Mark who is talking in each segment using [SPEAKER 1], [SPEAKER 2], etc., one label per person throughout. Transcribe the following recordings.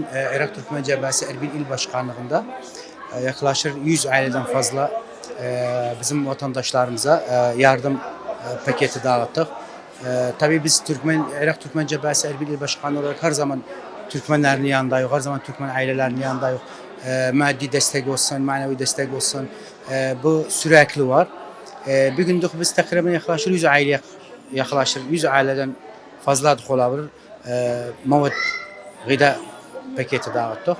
[SPEAKER 1] e, Irak Türkmen Cebhesi Erbil İl Başkanlığı'nda e, yaklaşık 100 aileden fazla e, bizim vatandaşlarımıza e, yardım e, paketi dağıttık. E, tabii biz Türkmen Irak Türkmen Cebhesi Erbil İl Başkanı olarak her zaman Türkmenlerin yanındayız, her zaman Türkmen ailelerinin yanındayız. E, maddi destek olsun, manevi destek olsun. E, bu sürekli var. E, bir günlük biz takriben yaklaşık 100 aile yaklaşık 100 aileden fazladır olabilir. E, mavat gıda paketi dağıttık.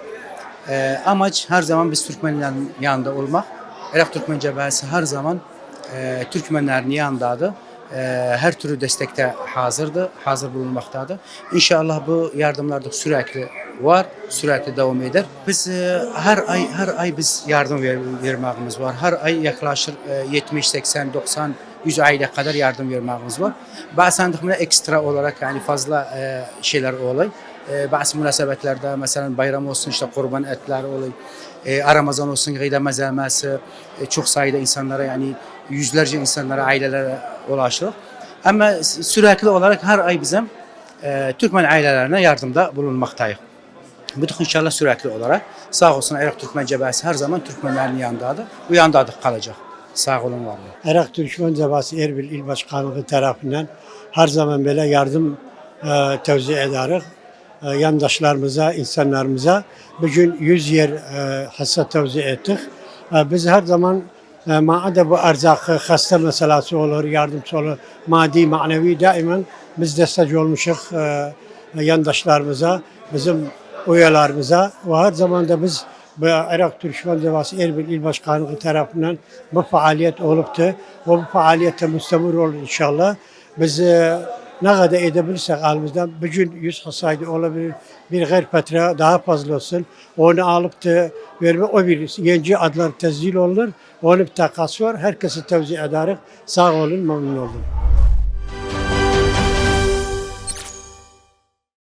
[SPEAKER 1] E, amaç her zaman biz Türkmenlerin yanında olmak. Irak Türkmen Cebhesi her zaman e, Türkmenlerin yanındadır. E, her türlü destekte hazırdı, hazır bulunmaktadır. İnşallah bu yardımlar da sürekli var, sürekli devam eder. Biz e, her ay her ay biz yardım ver, vermemiz var. Her ay yaklaşık e, 70, 80, 90, 100 aile kadar yardım vermemiz var. Bazen de ekstra olarak yani fazla e, şeyler olay. E, bazı münasebetlerde mesela bayram olsun işte kurban etler olay. E, Ramazan olsun gıda mezemesi e, çok sayıda insanlara yani yüzlerce insanlara ailelere ulaşır. Ama sürekli olarak her ay bizim e, Türkmen ailelerine yardımda bulunmaktayız. Bu da inşallah sürekli olarak sağ olsun Irak Türkmen Cebhesi her zaman Türkmenlerin yanındadır. Bu yanındadır kalacak. Sağ olun var.
[SPEAKER 2] Irak Türkmen Cebhası Erbil İl Başkanlığı tarafından her zaman böyle yardım e, tevzi ederiz. E, yandaşlarımıza, insanlarımıza bugün 100 yer e, hassa tevzi ettik. E, biz her zaman e, maade bu erzakı, hasta meselesi olur, yardımcı olur, maddi, manevi daimen biz destek olmuşuz e, yandaşlarımıza, bizim üyelerimize ve her zaman da biz bu Irak Türkmen Cebhası Erbil İl Başkanlığı tarafından bu faaliyet oluptu. Ve bu faaliyette müstemir olur inşallah. Biz e, ne kadar edebilirsek elimizden bugün 100 hasaydı olabilir. Bir gayr petre daha fazla olsun. Onu alıp da verme o bir yenci adlar tezil olur. Onun bir takası var. Herkesi tevzi ederek sağ olun, memnun oldum.